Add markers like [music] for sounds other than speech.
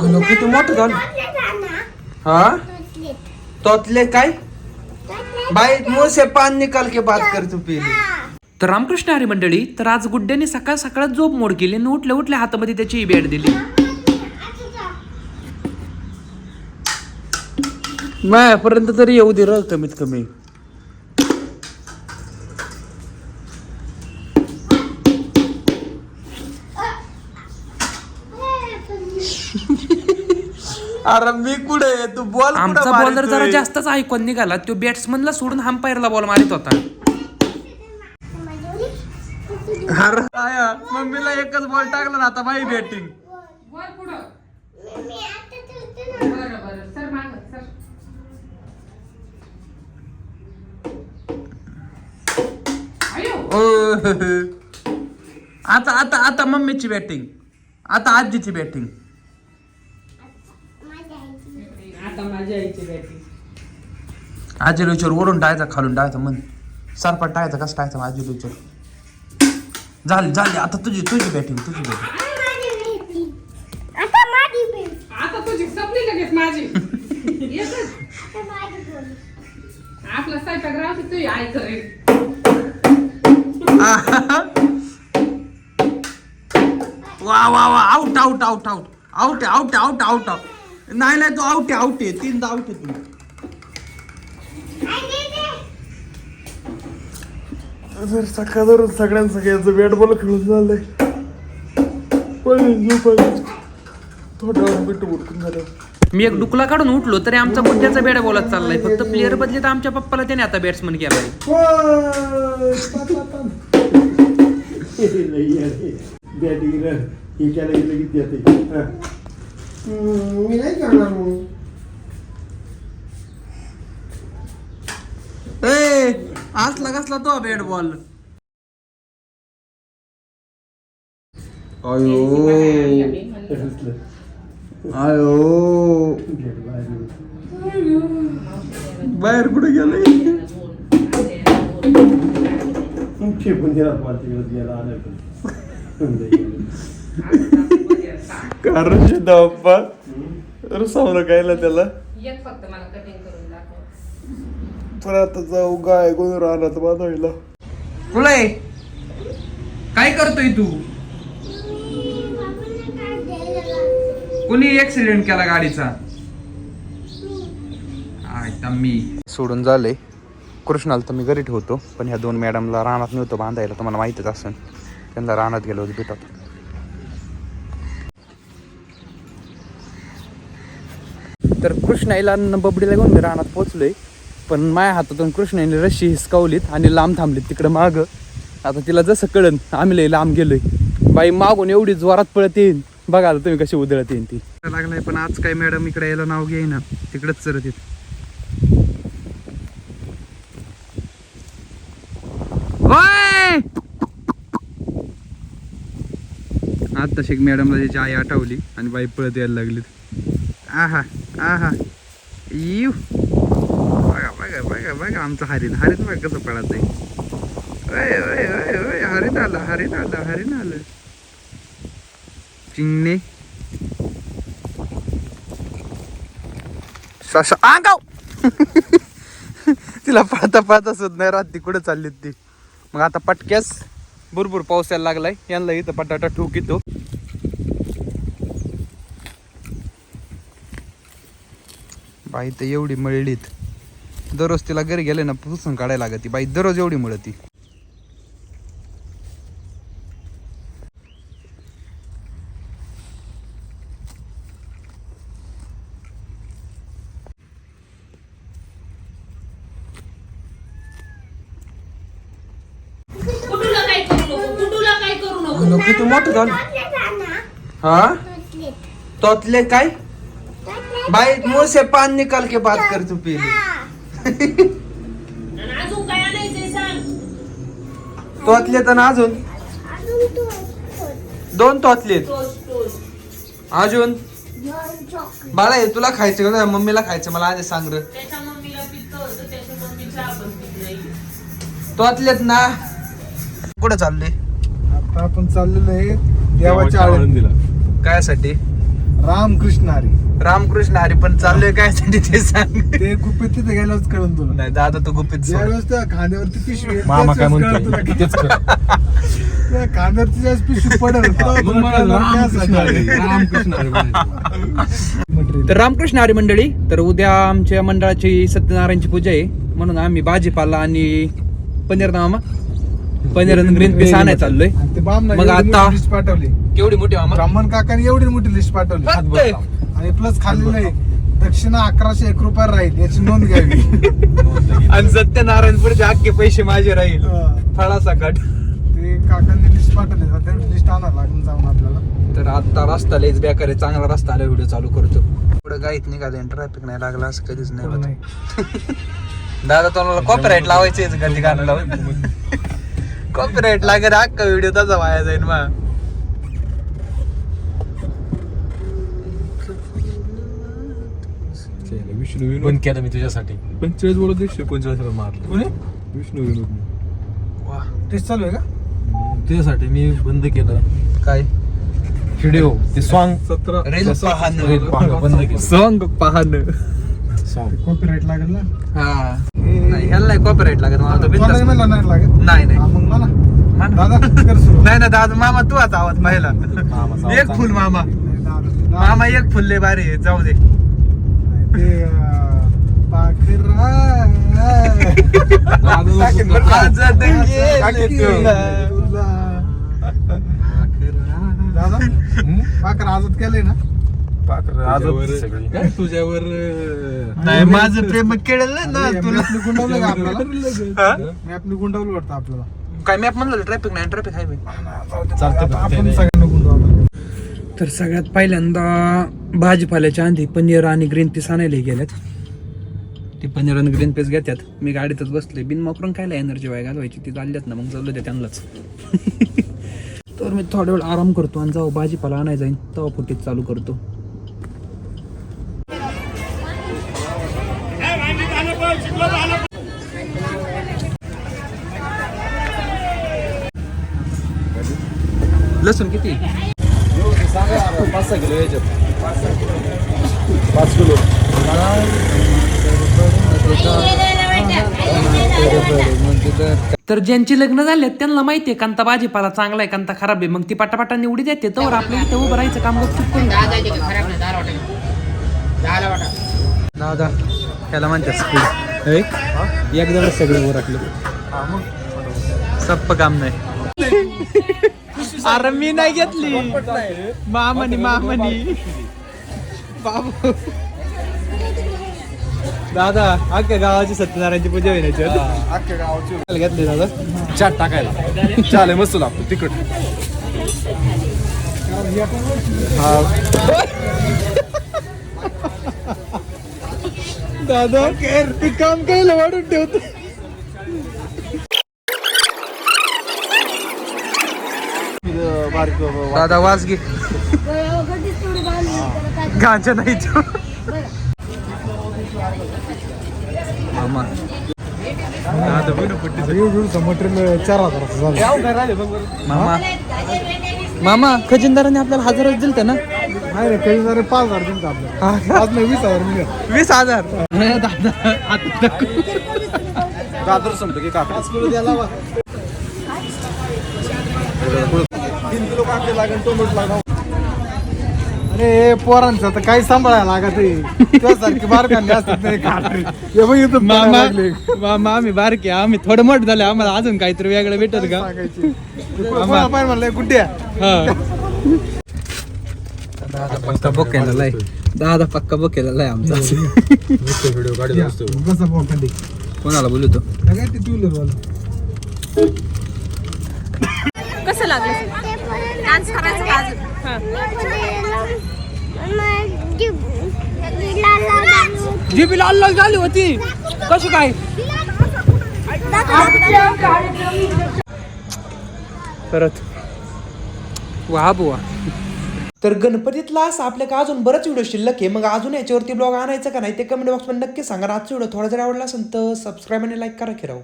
अगं, किती मोठं झालं. हा? तोतले काय? बाई मुंह से पान निकाल के बात कर तू पीली. तर रामकृष्ण हरी मंडळी तर आज गुड्ड्याने सकाळ सकाळ झोप मोड केली आणि उठल्या उठल्या हातामध्ये त्याची बॅट दिली. मायापर्यंत तरी येऊ दे र कमीत कमी. अरे मी कुठे तू बॉल आमचा बॉलर जरा जास्तच ऐकून निघाला. तो बॅट्समनला सोडून हम्पायरला बॉल मारित होता. अरे आया, मम्मीला एकच बॉल टाकला ना आता बाई बॅटिंग आता आता आता मम्मीची बॅटिंग आता आजीची बॅटिंग आता माझ्या आईची बॅटिंग. आजी लोचर वरून टाळायचा खालून टाळायचा मन सरपट टाळायचा कसं टाळायचा आजी लोचर झाली झाली आता तुझी तुझी बॅटिंग तुझी बॅटिंग आता तुझी संपली लगेच माझी. एकच. आपला स्वयंपाक राहतो तुझी आई करेल [laughs] वा वा वा out out out out out out out out out नाही नाही तू आउट आहे आउट आहे. तीनदा आउट आहे तू जर सकाळ धरून सगळ्यांचं सगळ्यांचं बॅट बॉल खेळून झालंय. पण थोड्या वेळ झालं. मी एक डुकला काढून उठलो तरी आमचा गुड्ड्याचा बॅट बॉलच चाललाय. फक्त प्लेअर बदले तर आमच्या पप्पाला त्याने आता बॅट्समन केलाय. [laughs] बॅटिंग हे. केलं मी नाही करणार मग ए असला कसला तो बॅट बॉल अयो भेट बाहेर. कुठे गेले खेपून गेला आलं पण. [laughs] कारण शिदाप्पा रसावलं कायला त्याला. एक फक्त मला कटिंग करून दाखव. पण आता जाऊ गाय कोण राहणार बांधायला. फुले काय करतोय तू? कोणी ऍक्सिडेंट केला गाडीचा? मी सोडून झाले. कृष्णाला तर मी घरी ठेवतो पण ह्या दोन मॅडमला रानात नव्हतं बांधायला तुम्हाला माहितीच असेल. त्यांना रानात गेलो होतो भेटत तर कृष्णाईला बबडीला घेऊन मी रानात पोचलोय पण माझ्या हातातून कृष्णाईने रशी हिसकावलीत आणि लांब थांबलीत तिकडं मागं. आता तिला जसं कळन आम्ही लय लांब गेलोय. बाई मागून एवढी जोरात पळत येईन. बघा आता तुम्ही कशी उधळत येईन ती. लागलाय पण आज काय मॅडम इकडे यायला नाव घेईना तिकडंच चरत येत. आता शेख मॅडमला त्याची आई आठवली आणि बाई पळत यायला लागलीत. आहा आहा. यू बघा बघा बघा बघा आमचं हरिण. हरिण बघ कसं पळत आहे. हरिण आलं हरिण आलं हरिण आलं. चिंगणे. ससा आगाव. [laughs] तिला पळता पळता सुद्धा नाही राहत ती कुठं चालली ती. मग आता पटक्यास भरपूर पाऊस यायला लागलाय. यांना इथं पटाटा ठोक बाई तर एवढी मळलीत. दररोज तिला घरी गेले ना पुसून काढायला लागत. ती बाई दररोज एवढी मळती. कुटूला काय करू नको? कुटूला काय करू नको? किती मोठं झालं. हा? तोतले काय? बाई मुंह से पान निकाल के बात कर तू अजून काय आणायचंय सांग. तोतले तर ना अजून? दोन टोस्ट टोस्ट अजून? बाळा हे तुला खायचं का? मम्मीला खायचं मला आधी सांग र. त्याच्या मम्मीला पित्त होतं त्याच्या मम्मी चहा पण पित नाही. तोतलेत ना. कुठं चालले? आता आपण चाललेलो आहे देवाच्या आळंदीला. काय साठी रामकृष्ण हरी रामकृष्ण हरी पण चाललोय काय साठी ते सांग ते गुपित तिथे गेल्यावरच कळून तुला नाही दादा तो गुपित सोड. ज्यावेळेस त्या खांद्यावरती पिशवी आहे, मामा काय त्याच वेळेस कळलं म्हणतो तुला तेच कर त्या खांद्यावरती ज्यावेळेस पिशवी पडेल तेव्हा मग तुला मला कळलं रामकृष्ण हरी त्यासाठी. रामकृष्ण हरी म्हणायचं. Material. तर रामकृष्ण हरी मंडळी तर उद्या आमच्या मंडळाची सत्यनारायणची पूजा आहे म्हणून आम्ही भाजीपाला आणि पनीर ना आणि ग्रीन पीस आणायला चाललोय. आणि ते बामना मग एवढी आता- लिस्ट पाठवली. केवढी मोठी मामा? ब्राह्मण काकाने एवढी मोठी लिस्ट पाठवली? हात बसला. आणि प्लस खाली नाही दक्षिणा अकराशे एक रुपये राहील. याची नोंद घ्यावी. आणि सत्यनारायणपूरचे अख्खे पैसे माझे राहील. हा. फळासकट ते काकांनी लिस्ट पाठवली. आता लिस्ट आणावं लागून जाऊन आपल्याला. तर आता रस्ता लयच बेकार आहे. चांगला रस्ता आला व्हिडिओ चालू करतो. पुढे गाईत निघाले ट्रॅफिक नाही लागला असं कधीच नाही होत. नाही. दादा तुम्हाला कॉपीराईट लावायचे कधी गाणं लावून? [laughs] कॉपीराईट लागेल अख्खा व्हिडिओ तसा वाया जाईल मग विष्णू विनोद. बंद केलं मी तुझ्यासाठी. पंचेचाळीस बोलत दिसतो पंचेचाळीस मारलं. कोणी? विष्णू विनोद. वा. टेस्ट चालू आहे का? तुझ्यासाठी मी बंद केलं. काय? व्हिडिओ ते सॉन्ग सतरा रील पाहणं. बंद केलं. सॉन्ग पाहणं. सॉन्ग कॉपीराईट लागेल ना? हा. नाही ह्याला नाही लागत मला तो नाही लागत? नाही नाही. हा, मग मला. मान. दादा कर सुरू. नाही ना दादा मामा तू आता आवाज पाहिला. मामाचा एक फुल मामा. मामा एक फुल लय भारी आहे, जाऊ दे. ते अं, पाखरा. दादा पाखर. आजत केलंय ना? काय? तुझ्यावर नाही माझं प्रेम केलेलं ना तुला गुंडवलं का आपल्याला? मी आपली गुंडवलं वाटतं आपल्याला. काय मॅप म्हणलं ट्रॅफिक नाही ट्रॅफिक हायवे चालतं आपण सगळ्यांना गुंडवलं तर सगळ्यात पहिल्यांदा भाजीपाल्याच्या आधी पनीर आणि ग्रीन पीस आणायला गेल्यात ते पनीर आणि ग्रीन पीस घेतात. मी गाडीतच बसलोय. बिन मकरून खायला एनर्जी वाय घालवायची. ती चालल्यात ना मग चालू द्या त्यांनाच. [laughs] तर मी थोडा वेळ आराम करतो आणि जाऊ भाजीपाला आणायला जाईन. तेव्हा फुटीत चालू करतो. लसूण किती? पाच सहा किलो याच्यात पाच किलो तर ज्यांची लग्न झाले त्यांना माहितीये कांता भाजीपाला चांगला आहे कांता खराब आहे. मग ती पटापटा निवडी देते तर आपल्या इथं उभं राहायचं काम गपचूप करून. दादा त्याला म्हणतात स्पीड एकदम सगळं ओरखलं सप्प काम नाही. [laughs] अरे मी नाही घेतली. मामानी मामानी बाबू. दादा अख्ख्या गावाची सत्यनारायणची पूजा होईल अख्ख्या गावाची. घेतली दादा. चाट टाकायला. चालेल मस्त लागतो. तिखट. दादा ते काम कायला वाढून ठेवतो. बारीक दादा वाज घे. गांजा नाही तो. मामा चार हजाराचं झालं. मामा. मामा खजिनदाराने आपल्याला हजारच दिलते ना? नाही रे काही जरा पाच हजार दिलं आपल्याला. वीस हजार मिळेल वीस हजार. दादा आता. दादर संपतो की काका. कांदे लागेल टोमॅटो लागेल अरे पोरांचं आता काही सांभाळायला लागत आहे त्यासारखी बारकांनी असतात नाही खात्री हे बघ इथं मामा लागले. मामा आम्ही बारके आम्ही थोडं मोठं झालं आम्हाला अजून काहीतरी वेगळं भेटत का? सांगायची. [laughs] कोणा पाहिजे म्हणलं कुठे दादा पक्का बुक केलेला आहे दादा पक्का बुक केलेला आहे आमचा [laughs] कसं भाऊ कोणाला बोलतो काय ते टू व्हीलर वाला? कसं लागलं? डान्स करायचं का अजून? जीबी लाल लाल झाली होती. कशी काय? परत. वा बुवा. तर गणपतीतला असं आपल्याला अजून बरंच व्हिडिओ शिल्लक आहे. मग अजून याच्यावरती ब्लॉग आणायचं का नाही ते कमेंट बॉक्समध्ये नक्की सांगा. आजचा व्हिडिओ थोडा जर आवडला असेल तर सबस्क्राईब आणि लाईक करा की राहू